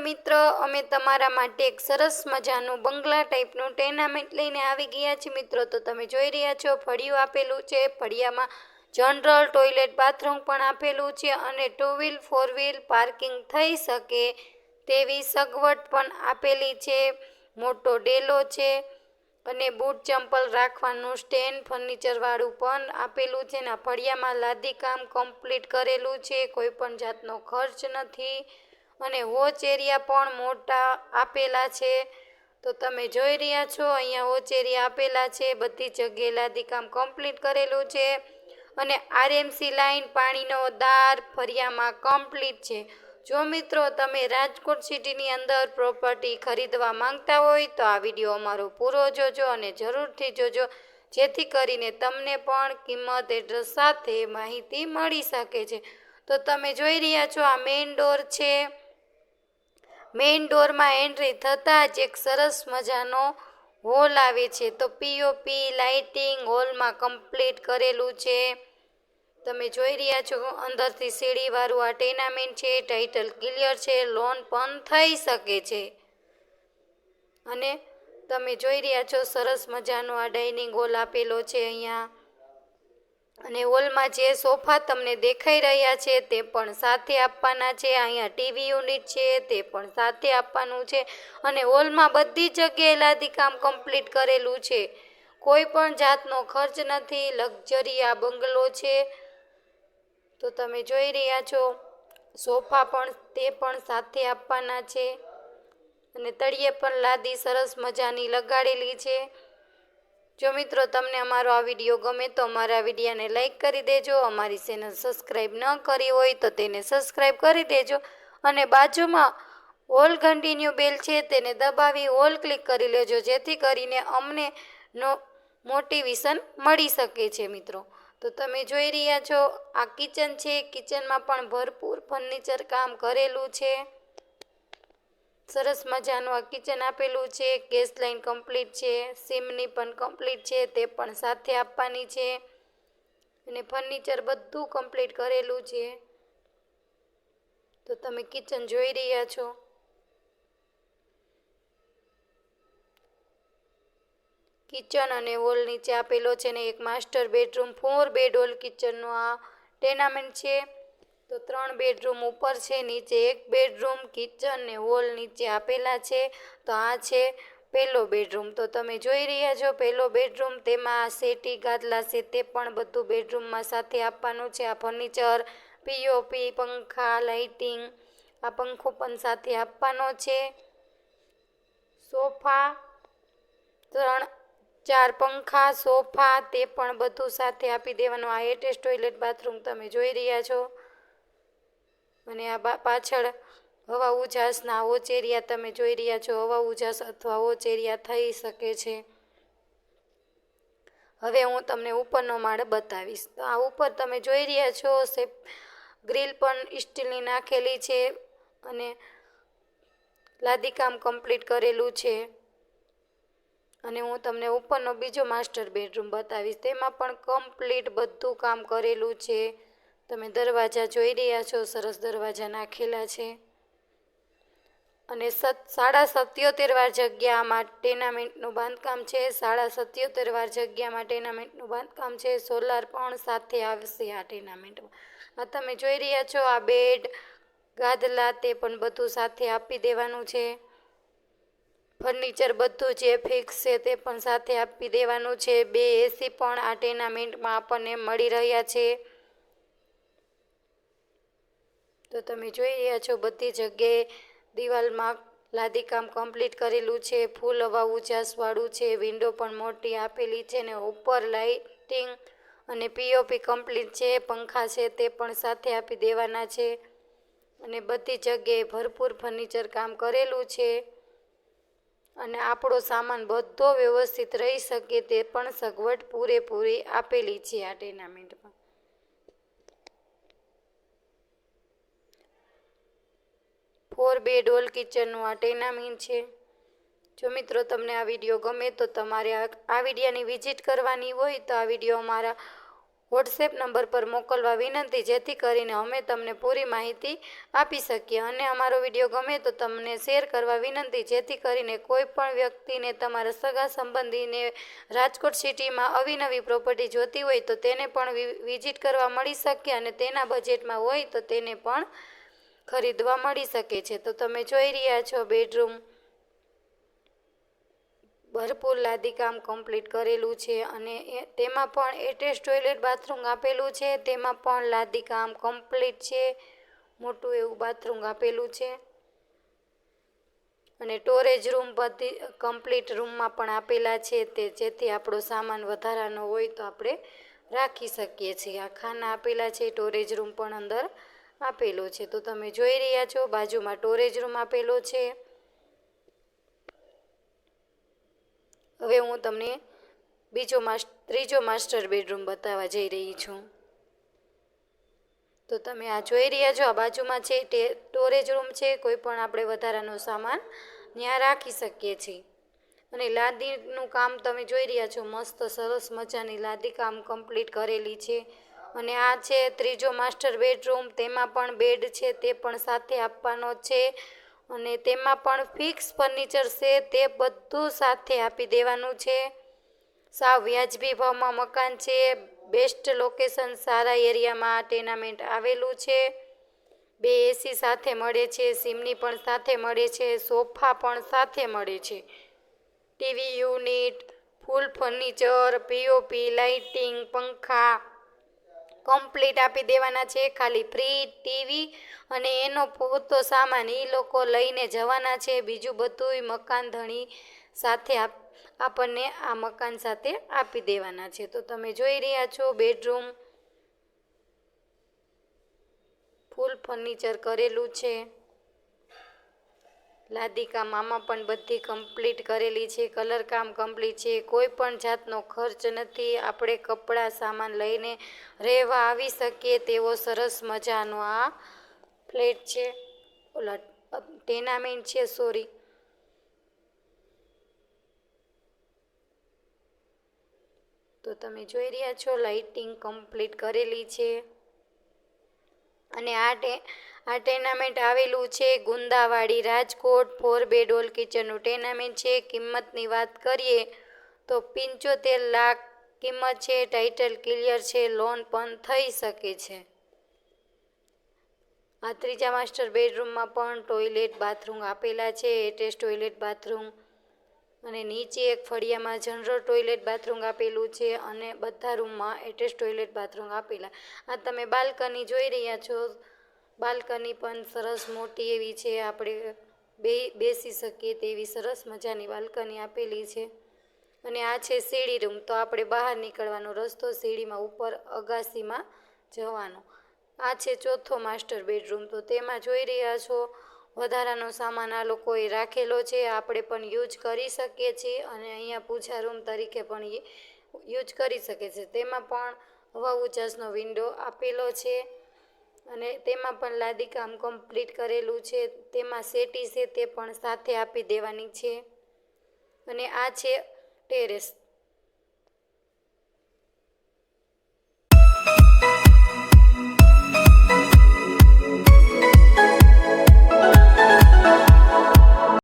મિત્ર, અમે તમારા માટે એક સરસ મજાનું બંગલા ટાઈપનું ટેનામેન્ટ લઈને આવી ગયા છીએ મિત્રો. તો તમે જોઈ રહ્યા છો, ફળિયું આપેલું છે, ફળિયામાં જનરલ ટોયલેટ બાથરૂમ પણ આપેલું છે અને two wheel four wheel parking થઈ શકે તેવી સગવડ પણ આપેલી છે. મોટો ડેલો છે અને બૂટ ચંપલ રાખવાનું સ્ટેન્ડ ફર્નિચરવાળું પણ આપેલું છે ને ફળિયામાં લાદી કામ કમ્પ્લીટ કરેલું છે. કોઈ પણ જાતનો ખર્ચ નથી. અને એરિયા પણ મોટા આપેલા છે. તો તમે જોઈ રહ્યા છો, અહીંયા વોચ એરિયા આપેલા છે, બધી જગ્યાએ લાદી કામ કમ્પ્લીટ કરેલું છે અને આરએમસી લાઈન પાણીનો દાર ફરિયામાં કમ્પ્લીટ છે. જો મિત્રો તમે રાજકોટ સિટીની અંદર પ્રોપર્ટી ખરીદવા માંગતા હોય તો આ વીડિયો અમારો પૂરો જોજો અને જરૂરથી જોજો, જેથી કરીને તમને પણ કિંમત એડ્રેસ સાથે માહિતી મળી શકે છે. તો તમે જોઈ રહ્યા છો આ મેઇન ડોર છે. મેઇન ડોરમાં એન્ટ્રી થતાં જ એક સરસ મજાનો હોલ આવે છે. તો પીઓપી લાઇટિંગ હોલમાં કમ્પ્લીટ કરેલું છે. તમે જોઈ રહ્યા છો, અંદરથી સીડીવાળું આ ટેનામેન્ટ છે ટાઇટલ ક્લિયર છે લોન પણ થઈ શકે છે. અને તમે જોઈ રહ્યા છો, સરસ મજાનો આ ડાઇનિંગ હોલ આપેલો છે અહીંયા. અને હોલમાં જે સોફા તમને દેખાઈ રહ્યા છે તે પણ સાથે આપવાના છે. અહીંયા ટીવી યુનિટ છે, તે પણ સાથે આપવાનું છે. અને હોલમાં બધી જગ્યાએ લાદી કામ કમ્પ્લીટ કરેલું છે. કોઈ પણ જાતનો ખર્ચ નથી. લક્ઝરી આ બંગલો છે. તો તમે જોઈ રહ્યા છો, સોફા પણ તે પણ સાથે આપવાના છે. અને તળિયે પણ લાદી સરસ મજાની લગાડેલી છે. જો મિત્રો તમને અમારો આ વીડિયો ગમે તો અમારા વિડીયાને લાઈક કરી દેજો, અમારી ચેનલ સબસ્ક્રાઈબ ન કરી હોય તો તેને સબસ્ક્રાઈબ કરી દેજો અને બાજુમાં ઓલ ઘંટીન્યુ બેલ છે તેને દબાવી ઓલ ક્લિક કરી લેજો, જેથી કરીને અમને નો મોટિવેશન મળી શકે છે મિત્રો. તો તમે જોઈ રહ્યા છો, આ કિચન છે, કિચનમાં પણ ભરપૂર ફર્નિચર કામ કરેલું છે. સરસ મજાનું આ કિચન આપેલું છે, ગેસ લાઈન કમ્પ્લીટ છે, સીમની પણ કમ્પ્લીટ છે, તે પણ સાથે આપવાની છે. અને ફર્નિચર બધું કમ્પ્લીટ કરેલું છે. તો તમે કિચન જોઈ રહ્યા છો. કિચન અને હોલ નીચે આપેલો છે ને એક master bedroom four bed hall કિચનનો આ ટેનામેન્ટ છે. તો ત્રણ બેડરૂમ ઉપર છે, નીચે એક બેડરૂમ, કિચન ને હોલ નીચે આપેલા છે. તો આ છે પહેલો બેડરૂમ. તો તમે જોઈ રહ્યા છો, પહેલો બેડરૂમ તેમાં સેટી ગાદલા છે, તે પણ બધું બેડરૂમમાં સાથે આપવાનું છે. આ ફર્નિચર પીઓપી પંખા, લાઇટિંગ, આ પંખો પણ સાથે આપવાનો છે. સોફા, ત્રણ, ચાર પંખા, સોફા, તે પણ બધું સાથે આપી દેવાનું. આ એટેચ ટોયલેટ બાથરૂમ તમે જોઈ રહ્યા છો. અને આ પાછળ હવા ઉજાસના ઓચેરિયા તમે જોઈ રહ્યા છો. હવા ઉજાસ અથવા ઓચેરિયા થઈ શકે છે. હવે હું તમને ઉપરનો માળ બતાવીશ. તો આ ઉપર તમે જોઈ રહ્યા છો સે ગ્રીલ પણ સ્ટીલની નાખેલી છે અને લાદીકામ કમ્પ્લીટ કરેલું છે. અને હું તમને ઉપરનો બીજો માસ્ટર બેડરૂમ બતાવીશ. તેમાં પણ કમ્પ્લીટ બધું કામ કરેલું છે. તમે દરવાજા જોઈ રહ્યા છો, સરસ દરવાજા નાખેલા છે. અને સત, સાડા સત્યોતેર વાર જગ્યામાં ટેનામેન્ટનું બાંધકામ છે. સાડા સત્યોતેર વાર જગ્યામાં ટેનામેન્ટનું બાંધકામ છે. સોલાર પણ સાથે આવશે આ ટેનામેન્ટમાં. આ તમે જોઈ રહ્યા છો, આ બેડ, ગાદલા તે પણ બધું સાથે આપી દેવાનું છે. ફર્નિચર બધું જે ફિક્સ છે તે પણ સાથે આપી દેવાનું છે. બે એસી પણ આ ટેનામેન્ટમાં આપણને મળી રહ્યા છે. તો તમે જોઈ રહ્યા છો બધી જગ્યાએ દિવાલમાં લાદીકામ કમ્પ્લીટ કરેલું છે, ફૂલ હવા ઉજાસવાળું છે વિન્ડો પણ મોટી આપેલી છે ને ઉપર લાઇટિંગ અને પીઓપી કમ્પ્લીટ છે, પંખા છે તે પણ સાથે આપી દેવાના છે. અને બધી જગ્યાએ ભરપૂર ફર્નિચર કામ કરેલું છે. અને આપણો સામાન બધો વ્યવસ્થિત રહી શકે તે પણ સગવડ પૂરેપૂરી આપેલી છે આ ટેનામેન્ટમાં ફોર બે ડોલ કિચનનું આ ટેનામેન્ટ છે. જો મિત્રો તમને આ વીડિયો ગમે તો તમારે આ વિડીયાની વિઝિટ કરવાની હોય તો આ વીડિયો અમારા વોટ્સએપ નંબર પર મોકલવા વિનંતી, જેથી કરીને અમે તમને પૂરી માહિતી આપી શકીએ. અને અમારો વીડિયો ગમે તો તમને શેર કરવા વિનંતી, જેથી કરીને કોઈ પણ વ્યક્તિને તમારા સગા સંબંધીને રાજકોટ સિટીમાં અવિનવી પ્રોપર્ટી જોતી હોય તો તેને પણ વિઝિટ કરવા મળી શકે અને તેના બજેટમાં હોય તો તેને પણ ખરીદવા મળી શકે છે. તો તમે જોઈ રહ્યા છો, બેડરૂમ ભરપૂર લાદીકામ કમ્પ્લીટ કરેલું છે અને તેમાં પણ એટેચ ટોયલેટ બાથરૂમ આપેલું છે. તેમાં પણ લાદીકામ કમ્પ્લીટ છે. મોટું એવું બાથરૂમ આપેલું છે. અને સ્ટોરેજ રૂમ બધી કમ્પ્લીટ રૂમમાં પણ આપેલા છે. તે જેથી આપણો સામાન વધારાનો હોય તો આપણે રાખી શકીએ છીએ. આ ખાના આપેલા છે, સ્ટોરેજ રૂમ પણ અંદર. આપેલો છે. તો તમે જોઈ રહ્યા છો, બાજુમાં સ્ટોરેજ રૂમ આપેલો છે. હવે હું તમને બીજો ત્રીજો માસ્ટર બેડરૂમ બતાવવા જઈ રહી છું. તો તમે આ જોઈ રહ્યા છો, આ બાજુમાં છે, તે સ્ટોરેજ રૂમ છે, કોઈ પણ આપણે વધારાનો સામાન ત્યાં રાખી શકીએ છીએ. અને લાદીનું કામ તમે જોઈ રહ્યા છો, મસ્ત સરસ મજાની લાદી કામ કમ્પ્લીટ કરેલી છે. અને આ છે ત્રીજો માસ્ટર બેડરૂમ, તેમાં પણ બેડ છે, તે પણ સાથે આપવાનો છે. અને તેમાં પણ ફિક્સ ફર્નિચર છે, તે બધું સાથે આપી દેવાનું છે. સાવ વ્યાજબી ભાવમાં મકાન છે, બેસ્ટ લોકેશન સારા એરિયામાં ટેનામેન્ટ આવેલું છે. બે એસી સાથે મળે છે, સિમની પણ સાથે મળે છે, સોફા પણ સાથે મળે છે. TV unit, full furniture, POP, lighting, પંખા કમ્પ્લીટ આપી દેવાના છે, ખાલી ફ્રીજ ટીવી અને એનો પૂરતો સામાન એ લોકો લઈને જવાના છે. બીજું બધુંય મકાન ધણી સાથે આપ, આપણને આ મકાન સાથે આપી દેવાના છે. તો તમે જોઈ રહ્યા છો બેડરૂમ ફૂલ ફર્નિચર કરેલું છે. લાદીકામ મામા પણ બધી કમ્પ્લીટ કરેલી છે કલર કામ કમ્પ્લીટ છે, કોઈ પણ જાતનો ખર્ચ નથી, આપણે કપડાં, સામાન લઈને રહેવા આવી શકીએ તેવો સરસ મજાનો આ ફ્લેટ છે. ઓલા ટેનામેન્ટ છે, સોરી. તો તમે જોઈ રહ્યા છો, લાઇટિંગ કમ્પ્લીટ કરેલી છે. અને આ આ ટેનામેન્ટ આવેલું છે Gundawadi Rajkot, four bed hall કિચનનું tenement છે. કિંમતની વાત કરીએ તો પંચોતેર લાખ કિંમત છે. ટાઇટલ ક્લિયર છે. લોન પણ થઈ શકે છે. આ ત્રીજા માસ્ટર બેડરૂમમાં પણ ટોયલેટ બાથરૂમ આપેલા છે. એટેચ ટોયલેટ બાથરૂમ અને નીચે એક ફળિયામાં જનરલ ટોયલેટ બાથરૂમ આપેલું છે અને બધા રૂમમાં એટેચ ટોયલેટ બાથરૂમ આપેલા. આ તમે બાલ્કની જોઈ રહ્યા છો. બાલ્કની પણ સરસ મોટી એવી છે. આપણે બે, બેસી શકીએ તેવી સરસ મજાની બાલ્કની આપેલી છે. અને આ છે સીડી રૂમ. તો આપણે બહાર નીકળવાનો રસ્તો સીડીમાં ઉપર અગાસીમાં જવાનો. આ છે ચોથો માસ્ટર બેડરૂમ. તો તેમાં જોઈ રહ્યા છો, વધારાનો સામાન આ લોકોએ રાખેલો છે. આપણે પણ યુઝ કરી શકીએ છીએ અને અહીંયા પૂજા રૂમ તરીકે પણ યુઝ કરી શકે છે તેમાં પણ હવા ઉજાસનો વિન્ડો આપેલો છે. અને તેમાં પણ લાદીકામ કમ્પ્લીટ કરેલું છે. તેમાં સેટી છે તે પણ સાથે આપી દેવાની છે. અને આ છે ટેરેસ.